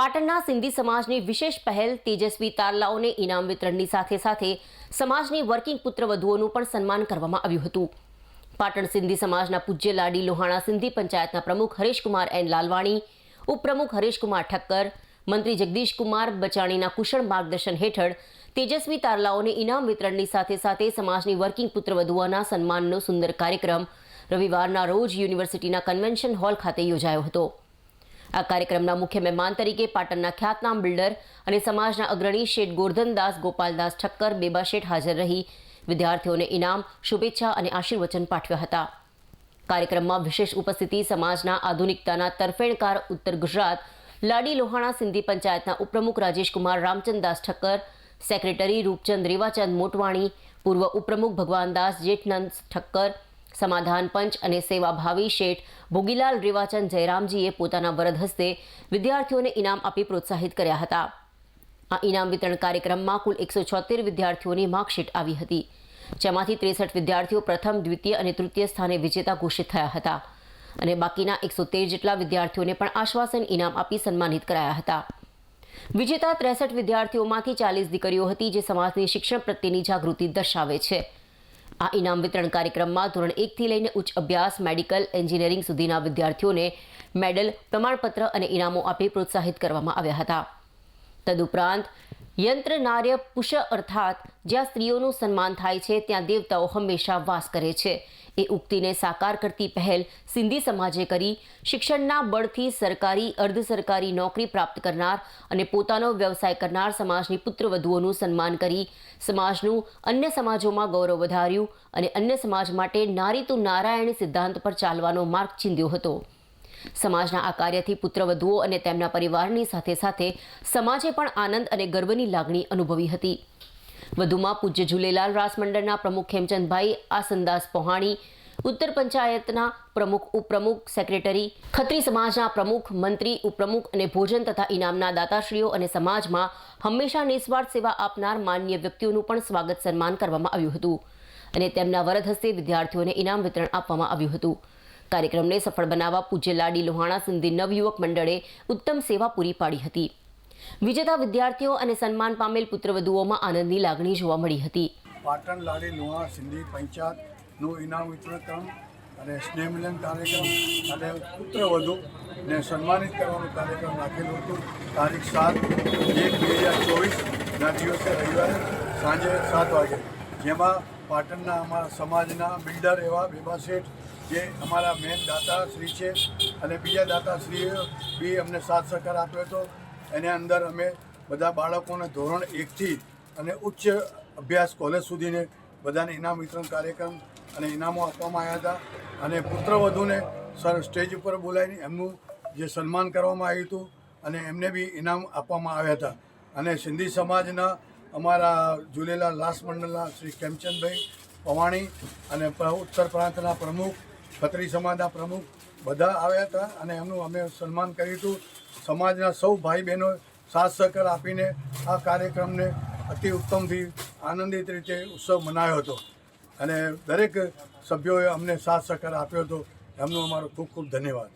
પાટણના સિંધી સમાજની વિશેષ પહેલ તેજસ્વી તારલાઓને ઇનામ વિતરણની સાથે સાથે સમાજની વર્કિંગ પુત્રવધુઓનું પણ સન્માન કરવામાં આવ્યું હતું. પાટણ સિંધી સમાજના પૂજ્ય લાડી લોહાણા સિંધી પંચાયતના પ્રમુખ હરેશકુમાર એન લાલવાણી, ઉપપ્રમુખ હરેશકુમાર ઠક્કર, મંત્રી જગદીશકુમાર બચાણીના કુશળ માર્ગદર્શન હેઠળ તેજસ્વી તારલાઓને ઇનામ વિતરણની સાથે સાથે સમાજની વર્કિંગ પુત્રવધુઓના સન્માનનો સુંદર કાર્યક્રમ રવિવારના રોજ યુનિવર્સિટીના કન્વેન્શન હોલ ખાતે યોજાયો હતો. આ કાર્યક્રમના મુખ્ય મહેમાન તરીકે પાટણના ખ્યાતનામ બિલ્ડર અને સમાજના અગ્રણી શેઠ ગોરધનદાસ, ગોપાલદાસ ઠક્કર, બેબા શેઠ હાજર રહી. વિદ્યાર્થીઓને ઇનામ, શુભેચ્છા અને આશીર્વચન પાઠવ્યા હતા. કાર્યક્રમમાં વિશેષ ઉપસ્થિતિ સમાજના આધુનિકતાના તરફેણકાર ઉત્તર ગુજરાત, લાડી લોહાણા સિંધી પંચાયતના ઉપપ્રમુખ રાજેશકુમાર, રામચંદદાસ ઠક્કર, સેક્રેટરી રૂપચંદ રેવાચંદ મોટવાણી, પૂર્વ ઉપપ્રમુખ ભગવાનદાસ જેઠનંદ ઠક્કર સમાધાન પંચ અને સેવાભાવી શેઠ ભોગીલાલ રેવાચંદ જયરામજીએ પોતાના વરદ હસ્તે વિદ્યાર્થીઓને ઇનામ આપી પ્રોત્સાહિત કર્યા હતા. આ ઇનામ વિતરણ કાર્યક્રમમાં કુલ એકસો છોતેર વિદ્યાર્થીઓની માર્કશીટ આવી હતી, જેમાંથી ત્રેસઠ વિદ્યાર્થીઓ પ્રથમ, દ્વિતીય અને તૃતીય સ્થાને વિજેતા ઘોષિત થયા હતા અને બાકીના એકસો તેર જેટલા વિદ્યાર્થીઓને પણ આશ્વાસન ઇનામ આપી સન્માનિત કરાયા હતા. વિજેતા ત્રેસઠ વિદ્યાર્થીઓમાંથી ચાલીસ દીકરીઓ હતી જે સમાજની શિક્ષણ પ્રત્યેની જાગૃતિ દર્શાવે છે. આ ઇનામ વિતરણ કાર્યક્રમમાં ધોરણ એકથી લઈને ઉચ્ચ અભ્યાસ, મેડિકલ એન્જિનિયરિંગ સુધીના વિદ્યાર્થીઓને મેડલ, પ્રમાણપત્ર અને ઇનામો આપી પ્રોત્સાહિત કરવામાં આવ્યા હતા. તદુપરાંત, યંત્ર નાર્ય પુષ અર્થાત જ્યાં સ્ત્રીઓનું સન્માન થાય છે, ત્યાં દેવતાઓ હંમેશા વાસ કરે છે. એ ઉક્તિને સાકાર કરતી પહેલ સિંધી સમાજે કરી. શિક્ષણના બળથી સરકારી અર્ધ સરકારી નોકરી પ્રાપ્ત કરનાર અને પોતાનો વ્યવસાય કરનાર સમાજની પુત્રવધુઓનું સન્માન કરી. સમાજનું અન્ય સમાજોમાં ગૌરવ વધાર્યું અને અન્ય સમાજ માટે નારી તું નારાયણ સિદ્ધાંત પર ચાલવાનો માર્ગ ચીંધ્યો હતો. સમાજના આ કાર્યથી પુત્રવધુઓ અને તેમના પરિવારની સાથે સાથે સમાજે પણ આનંદ અને ગર્વની લાગણી અનુભવી હતી. વધુમાં પૂજ્ય ઝૂલેલાલ રાસ મંડળના પ્રમુખ હેમચંદભાઈ આસનદાસ પોહાણી, ઉત્તર પંચાયતના પ્રમુખ ઉપપ્રમુખ, સેક્રેટરી, ખત્રી સમાજના પ્રમુખ, મંત્રી, ઉપપ્રમુખ અને ભોજન તથા ઇનામના દાતાશ્રીઓ અને સમાજમાં હંમેશા નિસ્વાર્થ સેવા આપનાર માન્ય વ્યક્તિઓનું પણ સ્વાગત સન્માન કરવામાં આવ્યું હતું અને તેમના વરદ હસ્તે વિદ્યાર્થીઓને ઇનામ વિતરણ આપવામાં આવ્યું હતું. કાર્યક્રમને સફળ બનાવવા પૂજ્ય લાડી લોહાણા સિંધી નવયુવક મંડળે ઉત્તમ સેવા પૂરી પાડી હતી. વિજેતા વિદ્યાર્થીઓ અને સન્માન પામેલ પુત્રવધુઓમાં આનંદની લાગણી જોવા મળી હતી. પાટણ લારી લુણા સિંધી પંચાયતનું ઇનામ વિતરણ ક્રમ અને સ્નેહ મિલન કાર્યક્રમ અને પુત્રવધુ ને સન્માનિત કરવાનો કાર્યક્રમ રાખેલો હતો. તારીખ સાત એક બે હજાર ચોવીસના દિવસે રવિવારે સાંજે સાત વાગે. જેમાં પાટણના અમારા સમાજના બિલ્ડર એવા બેબા શેઠ, જે અમારા મેન દાતા શ્રી છે અને બીજા દાતાશ્રીએ બી અમને સાથ સહકાર આપ્યો હતો. એની અંદર અમે બધા બાળકોને ધોરણ એકથી અને ઉચ્ચ અભ્યાસ કોલેજ સુધીને બધાને ઇનામ વિતરણ કાર્યક્રમ અને ઇનામો આપવામાં આવ્યા હતા. અને પુત્રવધુને સર સ્ટેજ ઉપર બોલાવીને એમનું જે સન્માન કરવામાં આવ્યું હતું અને એમને બી ઇનામ આપવામાં આવ્યા હતા. અને સિંધી સમાજના અમારા ઝૂલેલા લાસ મંડળના શ્રી કેમચંદભાઈ પવાણી અને ઉત્તર પ્રાંતના પ્રમુખ, ખત્રી સમાજના પ્રમુખ બધા આવ્યા હતા અને એમનું અમે સન્માન કર્યું હતું. સમાજના સૌ ભાઈ બહેનો સાથ સહકાર આપીને આ કાર્યક્રમને અતિ ઉત્તમથી આનંદિત રીતે ઉત્સવ મનાવ્યો હતો. અને દરેક સભ્યોએ અમને સાથ સહકાર આપ્યો હતો. એમનો અમારો ખૂબ ખૂબ ધન્યવાદ.